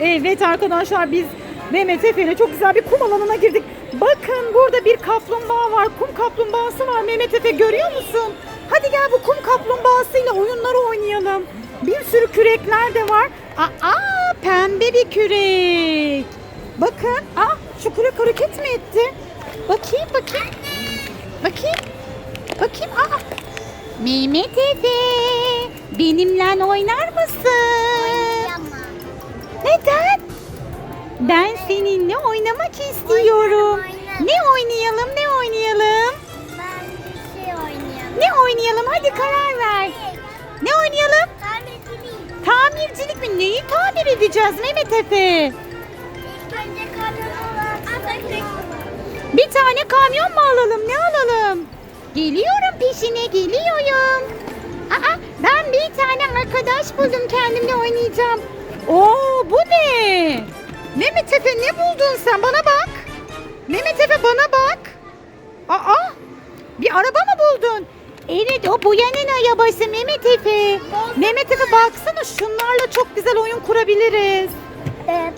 Evet arkadaşlar biz Mehmet Efe'yle çok güzel bir kum alanına girdik. Bakın burada bir kaplumbağa var. Kum kaplumbağası var Mehmet Efe görüyor musun? Hadi gel bu kum kaplumbağasıyla oyunları oynayalım. Bir sürü kürekler de var. Aa pembe bir kürek. Bakın. Aa şu kürek hareket mi etti? Bakayım bakayım. Bakayım. Bakayım. Aa. Mehmet Efe benimle oynar mısın? Seninle oynamak istiyorum. Ne oynayalım? Ne oynayalım? Ben bir şey oynayalım. Ne oynayalım? Hadi karar ver. Ne oynayalım? Tamirciliğim. Tamircilik mi? Neyi tamir edeceğiz Mehmet Efe? Bir tane kamyon mu alalım? Ne alalım? Geliyorum peşine geliyorum. Aa, ben bir tane arkadaş buldum kendimle oynayacağım. Oo bu ne? Mehmet Efe ne buldun sen? Bana bak. Mehmet Efe bana bak. Aa bir araba mı buldun? Evet o Buyan'ın arabası Mehmet Efe. Mehmet Efe baksana şunlarla çok güzel oyun kurabiliriz. Evet.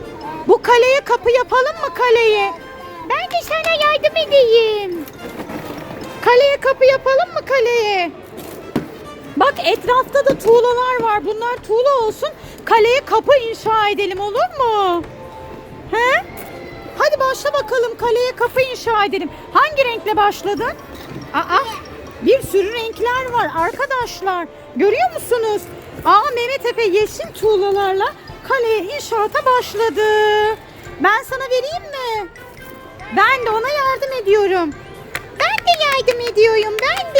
Bu kaleye kapı yapalım mı kaleye? Ben de sana yardım edeyim. Kaleye kapı yapalım mı kaleye? Bak etrafta da tuğlalar var. Bunlar tuğla olsun. Kaleye kapı inşa edelim olur mu? Başla bakalım kaleye kapı inşa edelim. Hangi renkle başladın? Aa, bir sürü renkler var arkadaşlar. Görüyor musunuz? Aa Mehmet Efe yeşil tuğlalarla kaleye inşaata başladı. Ben sana vereyim mi? Ben de ona yardım ediyorum. Ben de yardım ediyorum ben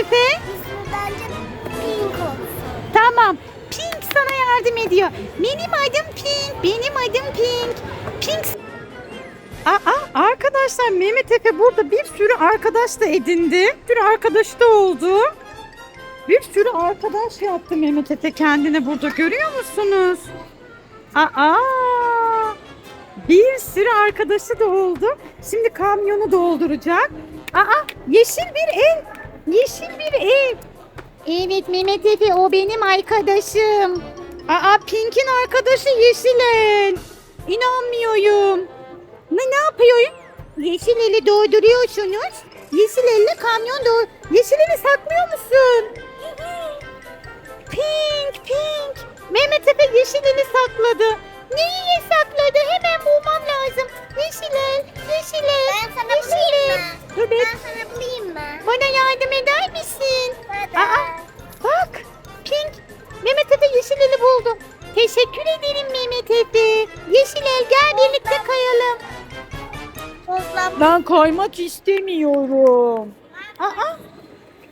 Efe? İsmi bence Pink olsun. Tamam. Pink sana yardım ediyor. Benim adım Pink. Benim adım Pink. Pink. Aa, arkadaşlar Mehmet Efe burada bir sürü arkadaş da edindi. Bir sürü arkadaş da oldu. Bir sürü arkadaş yaptı Mehmet Efe kendine burada görüyor musunuz? Aa, bir sürü arkadaşı da oldu. Şimdi kamyonu dolduracak. Aa, yeşil bir ev. Yeşil bir ev. Evet Mehmet Efe o benim arkadaşım. Aa Pink'in arkadaşı Yeşilel. İnanmıyorum. Ne ne yapıyorum? Yeşileli dolduruyorsunuz. Yeşilelle kamyon doğ... Yeşileli saklıyor musun? Pink, Pink. Mehmet Efe Yeşileli sakladı. Yardım eder misin? Aa, bak Pink Mehmet Efe Yeşilel'i buldum. Teşekkür ederim Mehmet Efe. Yeşilel gel birlikte kayalım. Tozla Ben kaymak istemiyorum. Aa,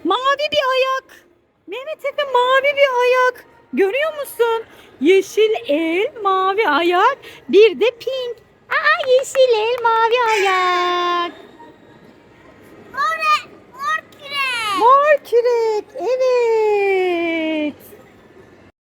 mavi bir ayak. Mehmet Efe mavi bir ayak. Görüyor musun? Yeşil el, mavi ayak, bir de pink. Aa, yeşil el, mavi ayak. Kürek, evet.